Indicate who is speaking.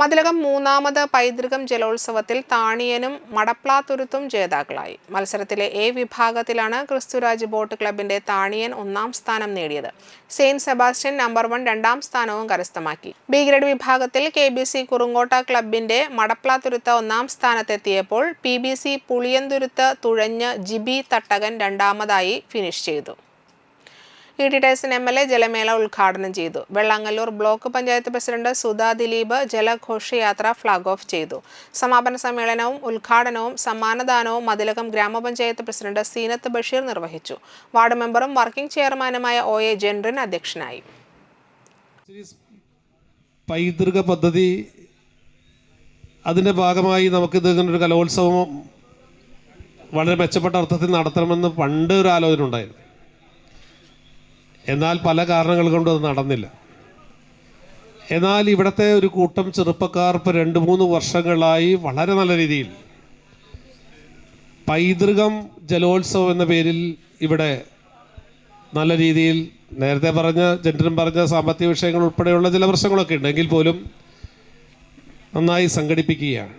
Speaker 1: മതിലകം മൂന്നാമത് പൈതൃകം ജലോത്സവത്തിൽ താണിയനും മടപ്ലാത്തുരുത്തും ജേതാക്കളായി. മത്സരത്തിലെ എ വിഭാഗത്തിലാണ് ക്രിസ്തുരാജ് ബോട്ട് ക്ലബിന്റെ താണിയൻ ഒന്നാം സ്ഥാനം നേടിയത്. സെയിന്റ് സെബാസ്റ്റ്യൻ നമ്പർ വൺ രണ്ടാം സ്ഥാനവും കരസ്ഥമാക്കി. ബി ഗ്രേഡ് വിഭാഗത്തിൽ കെ ബി സി കുറുങ്കോട്ട ക്ലബിന്റെ മടപ്ലാത്തുരുത്ത ഒന്നാം സ്ഥാനത്തെത്തിയപ്പോൾ പി ബി സി പുളിയന്തുരുത്ത് തുഴഞ്ഞ് ജിബി തട്ടകൻ രണ്ടാമതായി ഫിനിഷ് ചെയ്തു. E T Tyson M L A ജലമേള ഉദ്ഘാടനം ചെയ്തു. വെള്ളാങ്ങല്ലൂർ ബ്ലോക്ക് പഞ്ചായത്ത് പ്രസിഡന്റ് സുധാ ദിലീപ് ജലഘോഷയാത്ര ഫ്ളാഗ് ഓഫ് ചെയ്തു. സമാപന സമ്മേളനവും ഉദ്ഘാടനവും സമ്മാനദാനവും മതിലകം ഗ്രാമപഞ്ചായത്ത് പ്രസിഡന്റ് സീനത്ത് ബഷീർ നിർവഹിച്ചു. വാർഡ് മെമ്പറും വർക്കിംഗ് ചെയർമാനുമായ ഒ എ ജെൻറിൻ അധ്യക്ഷനായി.
Speaker 2: പൈതൃക പദ്ധതി അതിന്റെ ഭാഗമായി നമുക്കിത് ഇങ്ങനൊരു കലോത്സവം വളരെ മെച്ചപ്പെട്ട അർത്ഥത്തിൽ നടത്തണമെന്ന് പണ്ട് ഒരു ആലോചന ഉണ്ടായിരുന്നു. എന്നാൽ പല കാരണങ്ങൾ കൊണ്ട് അത് നടന്നില്ല. എന്നാൽ ഇവിടുത്തെ ഒരു കൂട്ടം ചെറുപ്പക്കാർ ഇപ്പോൾ രണ്ട് മൂന്ന് വർഷങ്ങളായി വളരെ നല്ല രീതിയിൽ പൈതൃകം ജലോത്സവം എന്ന പേരിൽ ഇവിടെ നല്ല രീതിയിൽ നേരത്തെ പറഞ്ഞ ജെൻഡറും പറഞ്ഞ സാമ്പത്തിക വിഷയങ്ങൾ ഉൾപ്പെടെയുള്ള ചില പ്രശ്നങ്ങളൊക്കെ ഉണ്ടെങ്കിൽ പോലും നന്നായി സംഘടിപ്പിക്കുകയാണ്.